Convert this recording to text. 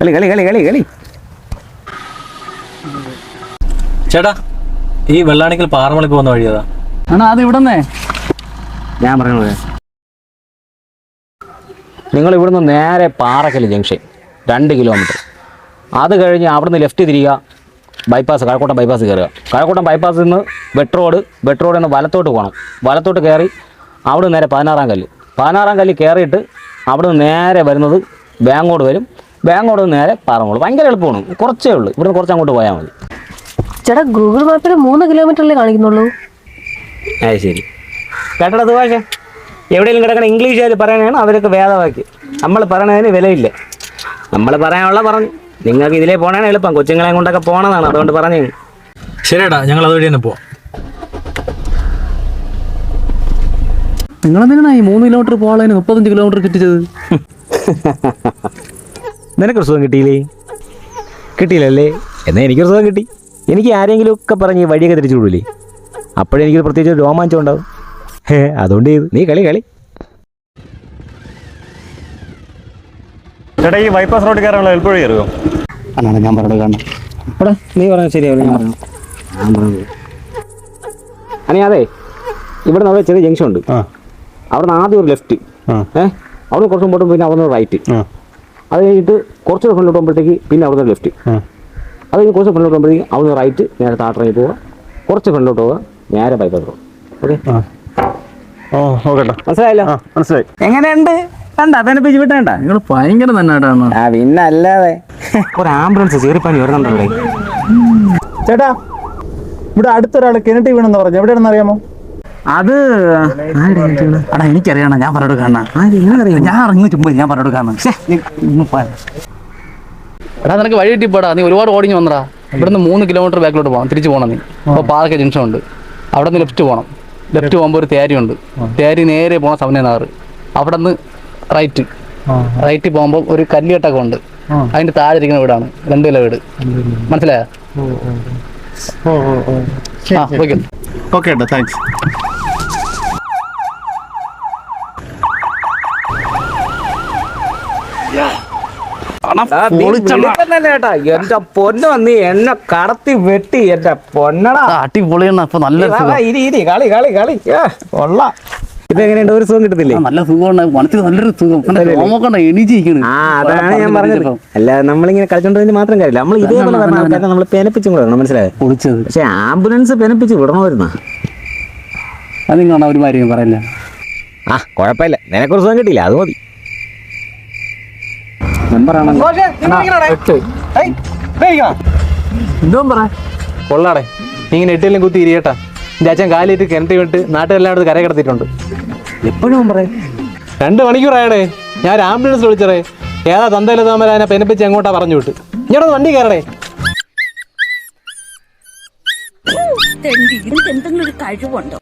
കളി കളി കളി കളി കളി. ചേട്ടാ ഈ വെള്ളാണിക്കൽ പാറമളി പോകുന്ന വഴിയതാ ആണോ അത് ഇവിടുന്നേ? ഞാൻ പറഞ്ഞത് നിങ്ങൾ ഇവിടുന്ന് നേരെ പാറക്കൽ ജംഗ്ഷൻ രണ്ട് കിലോമീറ്റർ അത് കഴിഞ്ഞ് അവിടുന്ന് ലെഫ്റ്റ് തിരിയുക ബൈപ്പാസ് കഴക്കൂട്ടം ബൈപ്പാസ് കയറുക. കഴക്കൂട്ടം ബൈപ്പാസിൽ നിന്ന് വെട്ട് റോഡ് വെട്ട് റോഡിൽ നിന്ന് വലത്തോട്ട് പോകണം. വലത്തോട്ട് കയറി അവിടെ നേരെ പതിനാറാം കല്ല്. പതിനാറാം കല്ല് കയറിയിട്ട് അവിടെ നിന്ന് നേരെ വരുന്നത് ബാങ്കോട് വരും. ബാങ്കോട് നേരെ പാറമോട് ഭയങ്കര എളുപ്പമാണ്. കുറച്ചേ ഉള്ളൂ. ഇവിടുന്ന് കുറച്ച് അങ്ങോട്ട് പോയാൽ മതി. ചേട്ടാ ഗൂഗിൾ മാപ്പിൽ മൂന്ന് കിലോമീറ്ററല്ലേ കാണിക്കുന്നുള്ളൂ. അത് ശരി. കേട്ടത് ഭാഷ എവിടെയെങ്കിലും കിടക്കണ ഇംഗ്ലീഷുകാർ പറയണേ അവരൊക്കെ വേദവാക്കി. നമ്മൾ പറയണതിന് വിലയില്ല. നമ്മൾ പറയാനുള്ള പറഞ്ഞു. നിങ്ങൾക്ക് ഇതിലേ പോകണേ എളുപ്പം. കൊച്ചുങ്ങളെ കൊണ്ടൊക്കെ പോണതാണ്. അതുകൊണ്ട് പറഞ്ഞു. ശരിയേട്ടാ ഞങ്ങൾ അതുവഴി തന്നെ പോവാം. നിങ്ങളെന്തിനാ ഈ മൂന്ന് കിലോമീറ്റർ പോകാൻ മുപ്പത്തഞ്ച് കിലോമീറ്റർ കിട്ടിച്ചത് നിനക്കൊരു സുഖം കിട്ടിയില്ലേ? കിട്ടിയില്ലല്ലേ? എന്നാൽ എനിക്കൊരു സുഖം കിട്ടി. എനിക്ക് ആരെങ്കിലും ഒക്കെ പറഞ്ഞ് ഈ വഴിയൊക്കെ തിരിച്ചു വിടൂലേ? അപ്പോഴെനിക്ക് പ്രത്യേകിച്ച് ഒരു രോമാഞ്ചം ഉണ്ടാവും. ഹേ അതുകൊണ്ട് ചെയ്തു. നീ കളി കളി. ചേട്ടാ ഈ ബൈപ്പാസ് റോഡ് കയറാനുള്ള എളുപ്പ വഴി കയറുമോ അതാണ് ഞാൻ പറഞ്ഞത് കാണാം എടാ നീ പറഞ്ഞത് ശരിയാവില്ല ഞാൻ പറഞ്ഞു ഞാൻ പറഞ്ഞത് അനി അതെ. ഇവിടെ നമ്മുടെ ചെറിയ ജംഗ്ഷൻ ഉണ്ട്. ആ. അവിടെ നിന്ന് ആദ്യം ഒരു ലെഫ്റ്റ് ആ. ഏഹ് അവിടെ കുറച്ച് മുമ്പോട്ട് പിന്നെ അവിടെ നിന്ന് റൈറ്റ് ആ. അത് കഴിഞ്ഞിട്ട് കുറച്ച് ഫ്രണ്ടിലോട്ട് പോകുമ്പോഴത്തേക്ക് പിന്നെ അവിടുന്ന് ലെഫ്റ്റ് അത് കഴിഞ്ഞ് കുറച്ച് ഫ്രണ്ടിലോട്ട് പോകുമ്പോഴത്തേക്ക് അവിടുന്ന് റൈറ്റ് നേരെ താട്ടിറങ്ങി പോവുക. കുറച്ച് ഫ്രണ്ടിലോട്ട് പോവുക. നേരെ ബൈക്ക് റോഡ് ഓക്കെ മനസ്സിലായല്ലോ? മനസ്സിലായി. എങ്ങനെയുണ്ട്? കണ്ട? ബെനിഫിറ്റ് വിട്ടേണ്ട നിങ്ങൾ ഭയങ്കര തന്നെ ആ പിന്നെ അല്ലാതെ ഒരു ആംബുലൻസ് ചീറിപ്പാനി വരുന്നുണ്ടോ ഇവിടെ ചേട്ടാ ഇവിടെ അടുത്തൊരാൾ കിണറ്റി വീണെന്ന് പറഞ്ഞു. എവിടെയാണെന്ന് അറിയാമോ? അത് അടാ എനിക്കറിയണ ഞാൻ പറഞ്ഞോട് കാണാം ഞാൻ ഇറങ്ങി ചുമ്പോ ഞാൻ പറഞ്ഞോട് കാണാം എടാ നിനക്ക് വഴി കിട്ടി പോടാ നീ ഒരുപാട് ഓടിഞ്ഞു വന്നടാ. ഇവിടുന്ന് മൂന്ന് കിലോമീറ്റർ ബാക്കിലോട്ട് പോകാം തിരിച്ചു പോകണം നീ. അപ്പോൾ പാലക്ക ജംഗ്ഷൻ ഉണ്ട്. അവിടെ നിന്ന് ലെഫ്റ്റ് പോകണം ലെഫ്റ്റ് പോകുമ്പോൾ ഒരു തേരി ഉണ്ട്. തേരി നേരെ പോകണം സമയനാറ് അവിടെ നിന്ന് റൈറ്റ് റൈറ്റ് പോകുമ്പോൾ ഒരു കല്ലുകെട്ടൊക്കെ ഉണ്ട്. അതിന്റെ താഴെ ഇരിക്കുന്ന വീടാണ്. രണ്ടു കിലോ വീട്. മനസ്സിലായോ? ഓക്കെ ഓക്കെ താങ്ക്സ് എന്റെ പൊന്നു നീ എന്നെ കടത്തി വെട്ടി എന്റെ പൊന്നടാ. അടിപൊളിയാണ്. അപ്പൊ നല്ല വാ, വാ, സുഖം. ഇരി ഇരി കളി കളി കളി. ഏ, കൊള്ളാം. ഇപ്പൊ എങ്ങനെയുണ്ട്? ഒരു സുഖം കിട്ടത്തില്ലേ? ആ, നല്ല സുഖമാണ്. മനസ്സിൽ നല്ലൊരു സുഖം. നോക്കണ്ട എണീച്ചിരിക്കണ്. ആ അതാണ് ഞാൻ പറഞ്ഞത്. അല്ല നമ്മളിങ്ങനെ കളിച്ചോണ്ടതിന് മാത്രം കാര്യമില്ല. നമ്മൾ ഇതേപോലെ പറഞ്ഞ ആൾക്കാരെ നമ്മൾ പെനപ്പിച്ചും കൂടെ വേണം മനസ്സിലായത് പൊളിച്ചത്. പക്ഷെ ആംബുലൻസ് പെനപ്പിച്ച് വിടണമായിരുന്നു? അത് നിങ്ങളാണ് ഒരു കാര്യം പറയില്ല. ആ കുഴപ്പമില്ല. നിനക്കൊരു സുഖം കിട്ടിയില്ല. അത് മതി. എന്തോ പറ? കൊള്ളാടെ. നീ ഇങ്ങനെ എട്ടിലും കുത്തി ഇരിയട്ടാ എന്റെ അച്ഛൻ കാലിട്ട് കിണറ്റി വിട്ട് നാട്ടിലെല്ലാം എടുത്ത് കര കിടത്തിയിട്ടുണ്ട്. എപ്പോഴും പറയാം. രണ്ട് മണിക്കൂറായടേ ഞാൻ ഒരു ആംബുലൻസ് വിളിച്ചറേ ഏതാ തന്തയിലെ താമര അതിനെ പെനപ്പിച്ച് എങ്ങോട്ടാ പറഞ്ഞു വിട്ട്. ഇങ്ങോട്ട് വണ്ടി കയറടേ. എന്തെങ്കിലും ഒരു കഴിവുണ്ടോ?